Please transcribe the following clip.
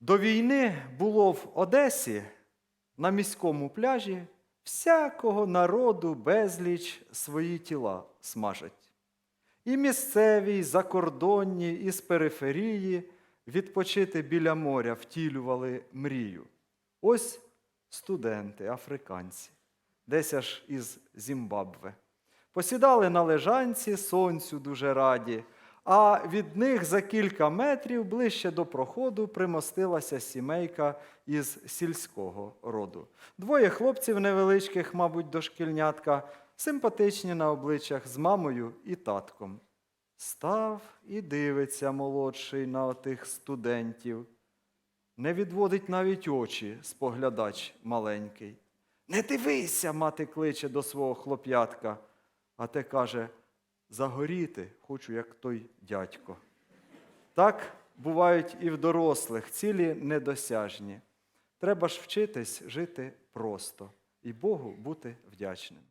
До війни було в Одесі на міському пляжі всякого народу безліч свої тіла смажать. І місцеві, і закордонні, і з периферії відпочити біля моря втілювали мрію. Ось студенти, африканці, десь аж із Зімбабве. Посідали на лежанці, сонцю дуже раді, а від них за кілька метрів ближче до проходу примостилася сімейка із сільського роду. Двоє хлопців невеличких, мабуть, дошкільнятка, симпатичні на обличчях з мамою і татком. Став і дивиться молодший на отих студентів. Не відводить навіть очі споглядач маленький. Не дивися, мати кличе до свого хлоп'ятка, а те каже: загоріти хочу, як той дядько. Так бувають і в дорослих, цілі недосяжні. Треба ж вчитись жити просто і Богу бути вдячним.